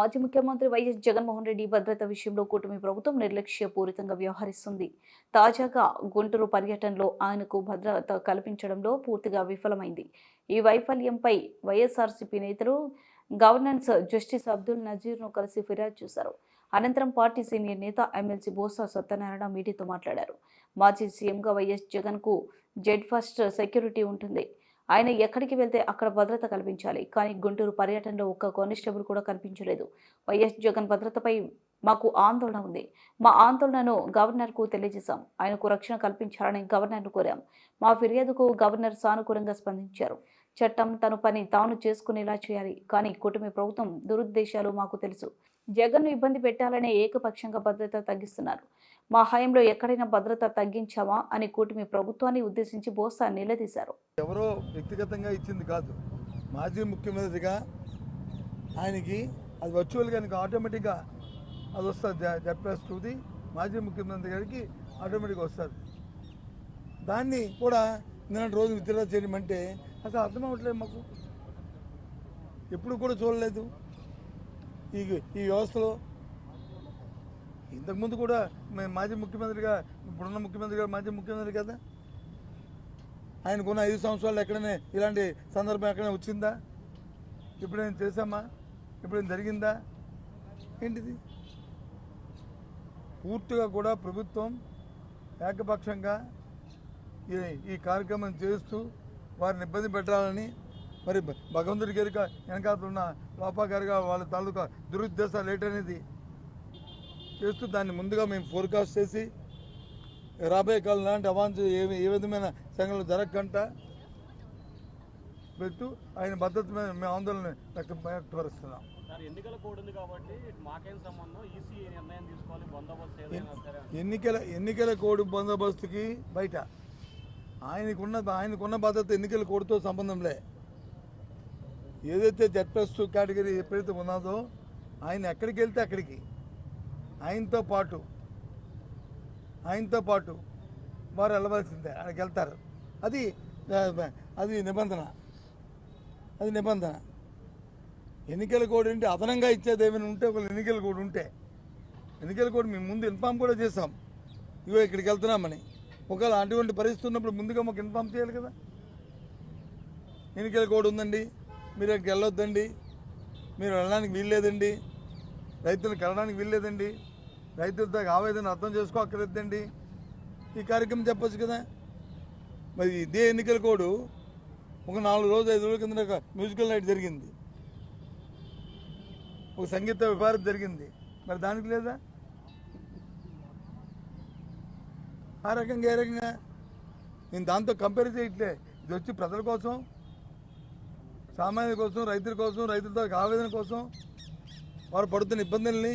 మాజీ ముఖ్యమంత్రి వైఎస్ జగన్మోహన్ రెడ్డి భద్రత విషయంలో కూటమి ప్రభుత్వం నిర్లక్ష్యపూరితంగా వ్యవహరిస్తుంది. తాజాగా గుంటూరు పర్యటనలో ఆయనకు భద్రత కల్పించడంలో పూర్తిగా విఫలమైంది. ఈ వైఫల్యంపై వైఎస్ఆర్సీపీ నేతలు గవర్నెన్స్ జస్టిస్ అబ్దుల్ నజీర్ను కలిసి ఫిర్యాదు చేశారు. అనంతరం పార్టీ సీనియర్ నేత ఎమ్మెల్సీ బోసా సత్యనారాయణ మీడియాతో మాట్లాడారు. మాజీ సీఎంగా వైఎస్ జగన్కు జెడ్ ఫస్ట్ సెక్యూరిటీ ఉంటుంది. ఆయన ఎక్కడికి వెళ్తే అక్కడ భద్రత కల్పించాలి. కానీ గుంటూరు పర్యటనలో ఒక్క కానిస్టేబుల్ కూడా కనిపించలేదు. వైఎస్ జగన్ భద్రతపై మాకు ఆందోళన ఉంది. మా ఆందోళనను గవర్నర్కు తెలియజేశాం. ఆయనకు రక్షణ కల్పించాలని గవర్నర్ను కోరాం. మా ఫిర్యాదుకు గవర్నర్ సానుకూలంగా స్పందించారు. చట్టం తన పని తాను చేసుకునేలా చేయాలి. కానీ కూటమి ప్రభుత్వం దురుద్దేశాలు మాకు తెలుసు. జగన్ను ఇబ్బంది పెట్టాలనే ఏకపక్షంగా భద్రత తగ్గిస్తున్నారు. మా హయాంలో ఎక్కడైనా భద్రత తగ్గించామా అని కూటమి ప్రభుత్వాన్ని ఉద్దేశించి బోసా నిలదీశారు. ఎవరో వ్యక్తిగతంగా ఇచ్చింది కాదు. మాజీ ముఖ్యమంత్రిగా ఆయనకి అది వర్చువల్గా ఆయనకి ఆటోమేటిక్గా అది వస్తుంది. జడ్ప్లస్ టూది మాజీ ముఖ్యమంత్రి గారికి ఆటోమేటిక్గా వస్తుంది. దాన్ని కూడా నిన్న రోజు విత్డ్రా చేయమంటే అసలు అర్థం అవ్వట్లేదు మాకు. ఎప్పుడు కూడా చూడలేదు. ఈ ఈ వ్యవస్థలో ఇంతకుముందు కూడా మేము మాజీ ముఖ్యమంత్రిగా ఇప్పుడున్న ముఖ్యమంత్రి గారు మాజీ ముఖ్యమంత్రి కదా? ఆయనకున్న ఐదు సంవత్సరాలు ఎక్కడైనా ఇలాంటి సందర్భం ఎక్కడైనా వచ్చిందా? ఇప్పుడేం చేశామా? ఇప్పుడేం జరిగిందా? ఏంటిది? పూర్తిగా కూడా ప్రభుత్వం ఏకపక్షంగా ఈ ఈ కార్యక్రమం చేస్తూ వారిని ఇబ్బంది పెట్టాలని మరి భగవంతుడి గారి వెనకాల ఉన్న లోపా గారిగా వాళ్ళ తాలూకా దురుద్దేశాలు ఏంటనేది చేస్తూ దాన్ని ముందుగా మేము ఫోర్కాస్ట్ చేసి రాబోయే కాలం లాంటి అవాంఛ ఏ ఏ విధమైన సంఘటనలు జరగకుండా పెట్టు ఆయన భద్రత మీద మేము ఆందోళన వ్యక్త వ్యక్తపరుస్తున్నాం. ఎన్నికల ఎన్నికల కోడ్ బందోబస్తుకి బయట ఆయనకున్న ఆయనకున్న భద్రత ఎన్నికల కోడ్తో సంబంధంలే. ఏదైతే జెడ్ ప్లస్ టూ కేటగిరీ ఎప్పుడైతే ఉన్నదో ఆయన ఎక్కడికి వెళ్తే అక్కడికి. ఆయనతో పాటు ఆయనతో పాటు వారు వెళ్ళవలసిందే అక్కడికి వెళ్తారు అది అది నిబంధన. అది నిబంధన. ఎన్నికల కోడ్ ఏంటి? అదనంగా ఇచ్చేది ఏమైనా ఉంటే ఒకళ్ళు ఎన్నికల కోడ్ ఉంటే. ఎన్నికల కోడ్ మేము ముందు ఇన్ఫామ్ కూడా చేసాం ఇగో ఇక్కడికి వెళ్తున్నామని. ఒకవేళ అటువంటి పరిస్థితి ఉన్నప్పుడు ముందుగా మాకు ఇన్ఫామ్ చేయాలి కదా. ఎన్నికల కోడ్ ఉందండి. మీరు అక్కడికి వెళ్ళొద్దండి. మీరు వెళ్ళడానికి వీల్లేదండి. రైతులకు వెళ్ళడానికి వీల్లేదండి. రైతులతో ఆవేదన అర్థం చేసుకోక్కర్లేదండి. ఈ కార్యక్రమం చెప్పచ్చు కదా. మరి ఇదే ఎన్నికల కోడ్ ఒక నాలుగు రోజులు ఐదు రోజుల కింద ఒక మ్యూజికల్ నైట్ జరిగింది. ఒక సంగీత విభారం జరిగింది. మరి దానికి లేదా? ఆ రకంగా ఏ రకంగా? నేను దాంతో కంపేర్ చేయట్లే. ఇది వచ్చి ప్రజల కోసం సామాన్యుల కోసం రైతుల కోసం రైతులతో ఆవేదన కోసం వారు పడుతున్న ఇబ్బందుల్ని